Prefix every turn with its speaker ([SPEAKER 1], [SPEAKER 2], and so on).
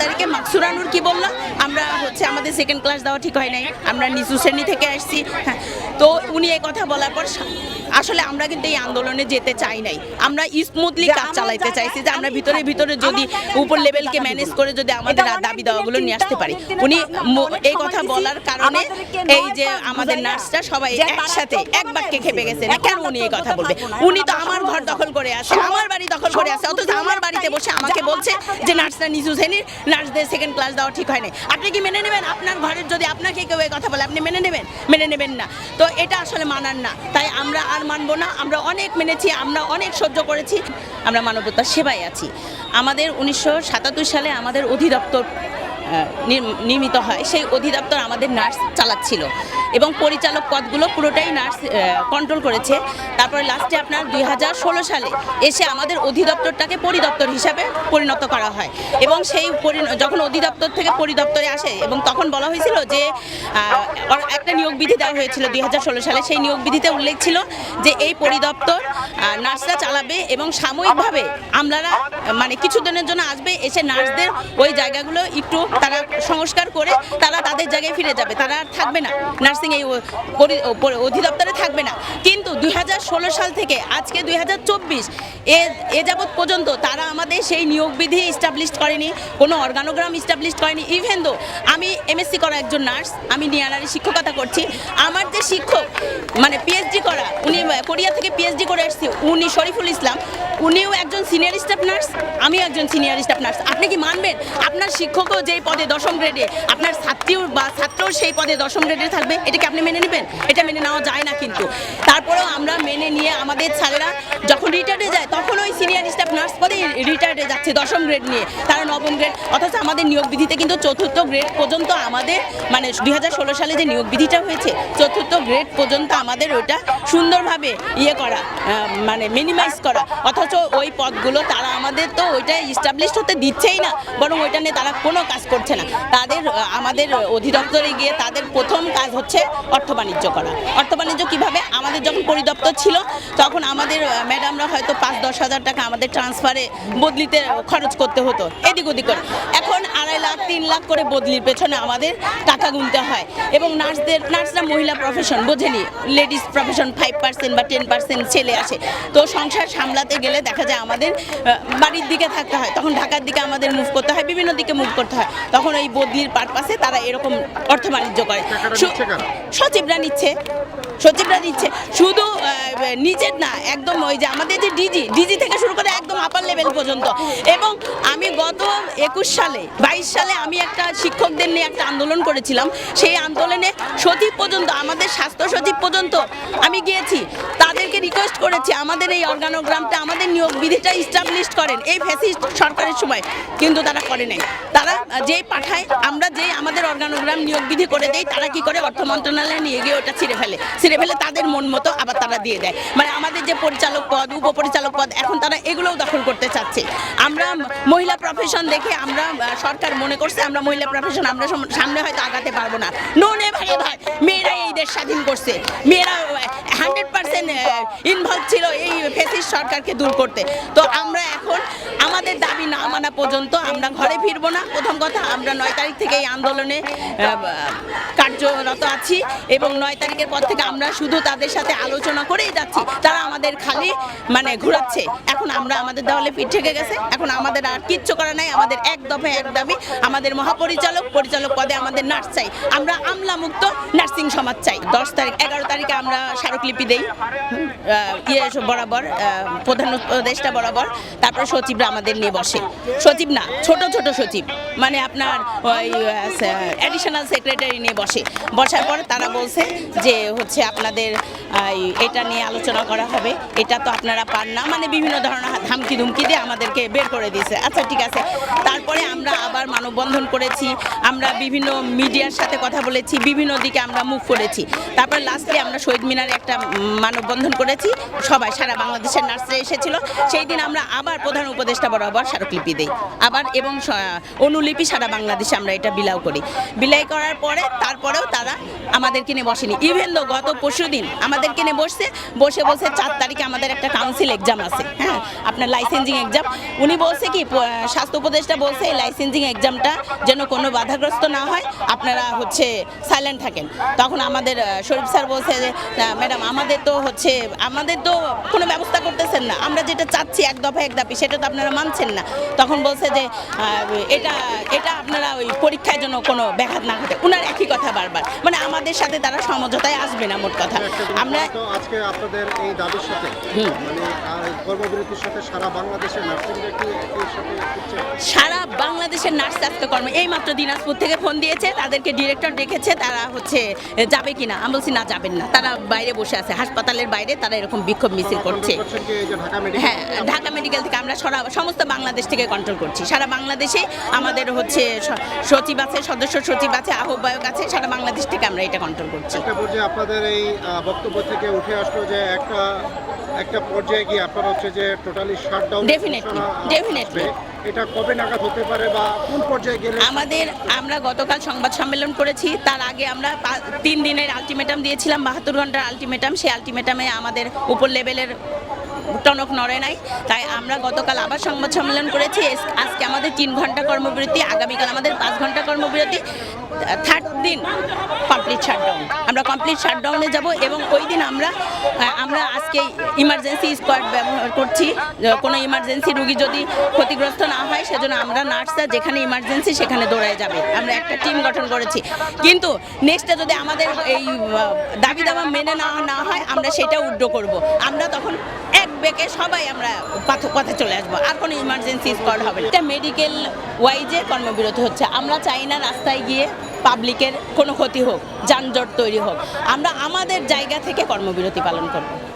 [SPEAKER 1] তারিখে মাকসুরানুর কি বললাম আমরা হচ্ছে আমাদের সেকেন্ড ক্লাস দেওয়া ঠিক হয় নাই। আমরা নিচু শ্রেণি থেকে আসছি। হ্যাঁ তো উনি এই কথা বলার পর আসলে আমরা কিন্তু এই আন্দোলনে যেতে চাই নাই। আমরা স্মুথলি কাজ চালাইতে চাইছি যে আমরা ভিতরে ভিতরে যদি উপর লেভেলকে ম্যানেজ করে যদি আমাদের দাবি দাওয়াগুলো নিয়ে আসতে পারি। উনি এই কথা বলার কারণে এই যে আমাদের নার্সরা সবাই একসাথে এক বাক্যে খেপে গেছে। না কেন উনি এই কথা বলবে। উনি তো আমার ঘর দখল করে আছে আমার বাড়ি দখল করে আছে অথচ আমার বাড়িতে বসে আমাকে বলছে যে নার্সরা নিচু শ্রেণির নার্সদের সেকেন্ড ক্লাস দেওয়া ঠিক হয় না আপনি কি মেনে নেবেন, আপনার ঘরের যদি আপনাকে কেউ এই কথা বলে, আপনি মেনে নেবেন? মেনে নেবেন না। তো এটা আসলে মানার না। তাই আমরা আর মানব না। আমরা অনেক মেনেছি, আমরা অনেক সহ্য করেছি। আমরা মানবতার সেবায় আছি। আমাদের উনিশশো সাতাত্তর সালে আমাদের অধিদপ্তর নির্মিত হয়, সেই অধিদপ্তর আমাদের নার্স চালাচ্ছিল। এবং পরিচালক পদগুলো পুরোটাই নার্স কন্ট্রোল করেছে। তারপরে লাস্টে আপনার দুই হাজার ষোলো সালে এসে আমাদের অধিদপ্তরটাকে পরিদপ্তর হিসাবে পরিণত করা হয়। এবং সেই যখন অধিদপ্তর থেকে পরিদপ্তরে আসে, এবং তখন বলা হয়েছিল যে একটা নিয়োগ বিধি দেওয়া হয়েছিল দুই হাজার ষোলো সালে। সেই নিয়োগ বিধিতে উল্লেখ ছিল যে, এই পরিদপ্তর নার্সরা চালাবে এবং সাময়িকভাবে আমলারা মানে কিছুদিনের জন্য আসবে, এসে নার্সদের ওই জায়গাগুলো একটু তারা সংস্কার করে তারা তাদের জায়গায় ফিরে যাবে। তারা আর থাকবে না। নার্সিং এই অধিদপ্তরে থাকবে না। কিন্তু দুই হাজার ষোলো সাল থেকে আজকে দুই এ এ যাবৎ পর্যন্ত তারা আমাদের সেই নিয়োগ বিধি ইস্টাবলিশ করেনি, কোনো অর্গানোগ্রাম ইস্টাবলিশ করেনি। ইভেন দো আমি এমএসসি করা একজন নার্স, আমি নিয়ারারি শিক্ষকতা করছি, আমার যে শিক্ষক মানে পিএইচডি করা, উনি কোরিয়া থেকে পিএইচডি করে আসছে, উনি শরীফুল ইসলাম, উনিও একজন সিনিয়র স্টাফ নার্স, আমিও একজন সিনিয়র স্টাফ নার্স। আপনি কি মানবেন? আপনার শিক্ষকও যেই পদে দশম গ্রেডে আপনার ছাত্রীও বা ছাত্রও সেই পদে দশম গ্রেডে থাকবে? এটাকে আপনি মেনে নেবেন? এটা মেনে নেওয়া যায় না কিন্তু। তারপরেও আমরা মেনে নিয়ে আমাদের ছাড়েরা যখন রিটায়ার্ডে যায়, তখন ওই রিটায়ার্ডে যাচ্ছে দশম গ্রেড নিয়ে, তারা নবম গ্রেড অথচ আমাদের নিয়োগ বিধিতে কিন্তু চতুর্থ গ্রেড পর্যন্ত আমাদের মানে দু হাজার ষোলো সালে যে নিয়োগ বিধিটা হয়েছে, চতুর্থ গ্রেড পর্যন্ত আমাদের ওইটা সুন্দরভাবে ইয়ে করা মানে মিনিমাইজ করা। অথচ ওই পদগুলো তারা আমাদের তো ওইটা ইস্টাবলিশ হতে দিচ্ছেই না, বরং ওইটা নিয়ে তারা কোনো কাজ করছে না। তাদের আমাদের অধিদপ্তরে গিয়ে তাদের প্রথম কাজ হচ্ছে অর্থ বাণিজ্য করা। অর্থ বাণিজ্য কীভাবে? আমাদের যখন পরিদপ্তর ছিল, তখন আমাদের ম্যাডামরা হয়তো পাঁচ দশ হাজার টাকা আমাদের ট্রান্সফারে বদলিতে খরচ করতে হতো এদিক ওদিক করে। এখন আড়াই লাখ তিন লাখ করে বদলির পেছনে আমাদের টাকা গুনতে হয়। এবং নার্সদের নার্সরা মহিলা প্রফেশন বোঝেনি? লেডিস প্রফেশন ফাইভ পার্সেন্ট বা টেন পার্সেন্ট ছেলে আসে তো সংসার সামলাতে গেলে দেখা যায় আমাদের বাড়ির দিকে থাকতে হয়। তখন ঢাকার দিকে আমাদের মুভ করতে হয় বিভিন্ন দিকে মুভ করতে হয়। তখন ওই বদলির পারপাসে তারা এরকম অর্থ বাণিজ্য করে? সচিবরা নিচ্ছে। সচিবরা নিচ্ছে। শুধু নিজের না একদম ওই যে আমাদের যে ডিজি ডিজি থেকে শুরু করে একদম আপার লেভেল পর্যন্ত। এবং আমি গত একুশ সালে, বাইশ সালে আমি একটা শিক্ষকদের নিয়ে একটা আন্দোলন করেছিলাম। সেই আন্দোলনে সচিব পর্যন্ত, আমাদের স্বাস্থ্য সচিব পর্যন্ত আমি গিয়েছি। তাদেরকে রিকোয়েস্ট করেছি, আমাদের এই অর্গানোগ্রামটা আমাদের নিয়োগ বিধিটা ইস্টাবলিশ করেন। এই ফ্যাসিস্ট সরকারের সময়। কিন্তু তারা করে নাই। তারা যেই পাঠায়, আমরা যেই আমাদের অর্গানোগ্রাম নিয়োগ বিধি করে দেই, তারা কি করে? অর্থ মন্ত্রণালয়ে নিয়ে গিয়ে ওটা ছিঁড়ে ফেলে। ছিঁড়ে ফেলে তাদের মন মতো আবার তারা দিয়ে দেয়। মানে আমাদের যে পরিচালক পদ, উপপরিচালক পদ, এখন তারা এগুলোও দখল করতে চাচ্ছে আমরা মহিলা প্রফেশন দেখে আমরা সরকার মনে করছে আমরা মহিলা প্রফেশন আমরা সামনে হয়তো আগাতে পারব না। নোনে ভাই ভাই মেয়েরা এই দেশ স্বাধীন করছে। মেয়েরা হান্ড্রেড পার্সেন্ট ইনভলভ ছিল এই ফেসিস সরকারকে দূর করতে। তো আমরা এখন আমাদের দাবি না মানা পর্যন্ত আমরা ঘরে ফিরবো না। প্রথম কথা, আমরা নয় তারিখ থেকে এই আন্দোলনে কার্যরত আছি এবং নয় তারিখের পর থেকে আমরা শুধু তাদের সাথে আলোচনা করেই যাচ্ছি। তারা আমাদের খালি মানে ঘোরাচ্ছে। এখন আমরা আমাদের দেওয়ালে পিঠ থেকে গেছে। এখন আমাদের আর কিচ্ছু করা নাই। আমাদের এক দফায় এক দাবি, আমাদের মহাপরিচালক, পরিচালক পদে আমাদের নার্স চাই। আমরা আমলা মুক্ত নার্সিং সমাজ চাই। দশ তারিখ, এগারো তারিখে আমরা স্মারকলিপি দেই। ইয়ে বরাবর প্রধান উপদেষ্টা বরাবর। তারপরে সচিবরা আমাদের নিয়ে বসে। সচিব না, ছোট ছোট সচিব। মানে আপনার ওই অ্যাডিশনাল সেক্রেটারি নিয়ে বসে। বসার পর তারা বলছে যে হচ্ছে আপনাদের এটা নিয়ে আলোচনা করা হবে। এটা তো আপনারা পান না। মানে বিভিন্ন ধরনের ধামকি ধুমকি দিয়ে আমাদেরকে বের করে দিয়েছে। আচ্ছা ঠিক আছে। তারপরে আমরা আবার মানববন্ধন করেছি। আমরা বিভিন্ন মিডিয়ার সাথে কথা বলেছি। বিভিন্ন দিকে আমরা মুভ করেছি তারপর লাস্টে আমরা শহীদ মিনারে একটা মানববন্ধন করেছি। সবাই, সারা বাংলাদেশের নার্সরা এসেছিল। সেই দিন আমরা আবার প্রধান উপদেষ্টা বরাবর স্মারকলিপি দিই। আবার এবং অনুলিপি সারা বাংলাদেশে আমরা এটা বিলাও করি। বিলাই করার পরে তারপরেও তারা আমাদেরকে নিয়ে বসেনি। ইভেন দো গত পরশু দিন আমাদেরকে নিয়ে বসছে, বসে বসে চার তারিখে আমাদের একটা কাউন্সিল এক্সাম আছে হ্যাঁ? আপনার লাইসেন্সিং এক্সাম উনি বলছে কি স্বাস্থ্য উপদেষ্টা বলছে এই লাইসেন্সিং এক্সামটা যেন কোনো বাধাগ্রস্ত না হয়, আপনারা হচ্ছে সাইলেন্ট থাকেন। তখন আমাদের শরীফ স্যার বলছে যে ম্যাডাম আমাদের তো হচ্ছে, আমাদের তো কোনো ব্যবস্থা করতেছেন না। আমরা যেটা চাচ্ছি এক দফা এক দাপি, সেটা তো আপনারা মানছেন না। তখন বলছে যে এটা এটা আপনারা ওই পরীক্ষার জন্য কোনো ব্যাঘাত না ঘটে ওনার একই কথা বারবার। মানে আমাদের সাথে তারা সমঝোতায় আসবে না মোট কথা। আমরা
[SPEAKER 2] আজকে আপনাদের এই দাবির সাথে মানে কর্মবিরতির সাথে সারা বাংলাদেশের
[SPEAKER 1] সারা বাংলাদেশের নার্স স্বাস্থ্য কর্ম এই মাত্র দিনাজপুর থেকে ফোন দিয়েছে তাদেরকে ডিরেক্টর ডেকেছে তারা হচ্ছে যাবে কিনা? আমি বলছি না যাবেন না। তারা বাইরে বসে আছে হাসপাতালের বাইরে তারা এরকম বিক্ষোভ মিছিল করছে। হ্যাঁ ঢাকা মেডিকেল থেকে আমরা সারা সমস্ত বাংলাদেশ থেকে কন্ট্রোল করছি। সারা বাংলাদেশে আমাদের হচ্ছে সচিব আছে সদস্য সচিব আছে আহ্বায়ক আছে সারা বাংলাদেশ থেকে আমরা এটা কন্ট্রোল করছি।
[SPEAKER 2] একটা পর্যায়ে আপনাদের এই বক্তব্য থেকে উঠে আসলো যে একটা একটা পর্যায়ে গিয়ে আপনারা হচ্ছে যে টোটালি শাটডাউন
[SPEAKER 1] Definitely, definitely.
[SPEAKER 2] এটা কবে নাগাদ হতে পারে বা কোন পর্যায়ে গেলে?
[SPEAKER 1] আমাদের আমরা গতকাল সংবাদ সম্মেলন করেছি তার আগে আমরা তিন দিনের আলটিমেটাম দিয়েছিলাম বাহাত্তর ঘণ্টার আলটিমেটাম সেই আলটিমেটামে আমাদের উপর লেভেলের টনক নড়ে নাই। তাই আমরা গতকাল আবার সংবাদ সম্মেলন করেছি। আজকে আমাদের তিন ঘণ্টা কর্মবিরতি, আগামীকাল আমাদের পাঁচ ঘণ্টা কর্মবিরতি। থার্ড দিন কমপ্লিট শাটডাউন আমরা কমপ্লিট শাটডাউনে যাব এবং ওই দিন আমরা আমরা আজকে ইমার্জেন্সি স্কোয়াড ব্যবহার করছি। কোনো ইমার্জেন্সি রুগী যদি ক্ষতিগ্রস্ত না হয়, সেজন্য আমরা নার্সরা যেখানে ইমার্জেন্সি সেখানে দৌড়ায় যাবে। আমরা একটা টিম গঠন করেছি। কিন্তু নেক্সটে যদি আমাদের এই দাবি দাবা মেনে না না হয়, আমরা সেটা উড্ড করব। আমরা তখন এক বেকে সবাই আমরা পাথ, পথে চলে আসব। আর কোনো ইমার্জেন্সি স্কোয়াড হবে না। এটা মেডিকেল ওয়াইজে কর্মবিরতি হচ্ছে। আমরা চাই না রাস্তায় গিয়ে পাবলিকের কোনো ক্ষতি হোক যানজট তৈরি হোক আমরা আমাদের জায়গা থেকে কর্মবিরতি পালন করব।